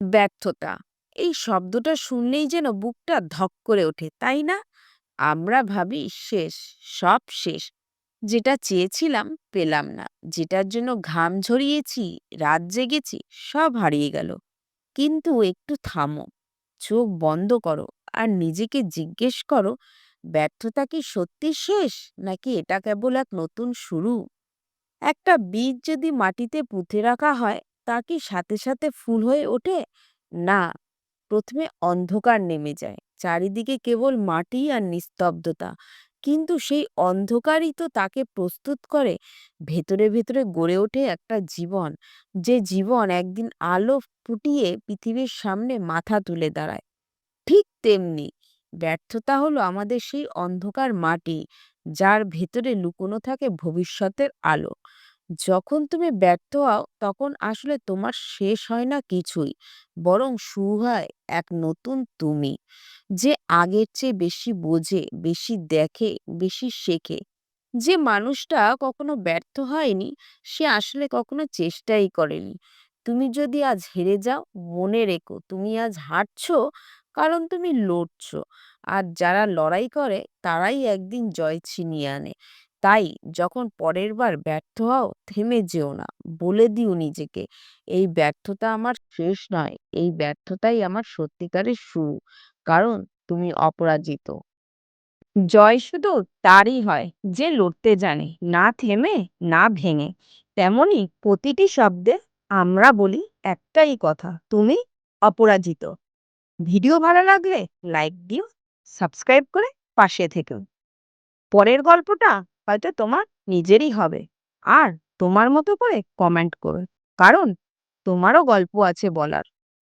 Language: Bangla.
ব্যর্থতা। এই শব্দটা শুনলেই যেন বুকটা ধক করে ওঠে, তাই না? আমরা ভাবি, শেষ, সব শেষ। যেটা চেয়েছিলাম পেলাম না, যেটার জন্য ঘাম ঝরিয়েছি, রাত জেগেছি, সব হারিয়ে গেল। কিন্তু একটু থামো, চোখ বন্ধ করো আর নিজেকে জিজ্ঞেস করো, ব্যর্থতা কি সত্যি শেষ, নাকি এটা কেবল এক নতুন শুরু? একটা বীজ যদি মাটিতে পুঁতে রাখা হয় তা কি সাথে সাথে ফুল হয়ে ওঠে? না। প্রথমে অন্ধকার নেমে যায়। চারিদিকে কেবল মাটি আর নিস্তব্ধতা। কিন্তু সেই অন্ধকারই তো তাকে প্রস্তুত করে। ভেতরে ভেতরে গড়ে ওঠে একটা জীবন, যে জীবন একদিন আলো ফুটিয়ে পৃথিবীর সামনে মাথা তুলে দাঁড়ায়। ঠিক তেমনি ব্যর্থতা হলো আমাদের সেই অন্ধকার মাটি, যার ভেতরে লুকোনো থাকে ভবিষ্যতের আলো। যখন তুমি ব্যর্থ হও, তখন আসলে তোমার শেষ হয় না কিছুই। বরং শুরু হয় এক নতুন তুমি, যে আগের চেয়ে বেশি বোঝে, বেশি দেখে, বেশি শেখে। যে মানুষটা কখনো ব্যর্থ হয়নি, সে আসলে কখনো চেষ্টাই করেনি। তুমি যদি আজ হেরে যাও, মনে রেখো তুমি আজ হারছো, কারণ তুমি লড়ছো। আর যারা লড়াই করে, তারাই একদিন জয় ছিনিয়ে আনে। তাই যখন পরের বার ব্যর্থ হও, থেমে যেও না। বলে দিও নিজেকে, এই ব্যর্থতা আমার শেষ নয়, এই ব্যর্থতাই আমার সত্যিকারের শুরু, কারণ তুমি অপরাজিত। জয় শুধু তারই হয় যে লড়তে জানে, না থেমে, না ভেঙে। তেমনি প্রতিটি শব্দে আমরা বলি একটাই কথা, তুমি অপরাজিত। ভিডিও ভালো লাগলে লাইক দিও, সাবস্ক্রাইব করে পাশে থেকেও। পরের গল্পটা হয়তো তোমার নিজেরই হবে। আর তোমার মতো করে কমেন্ট করো। কারণ তোমারও গল্প আছে বলার।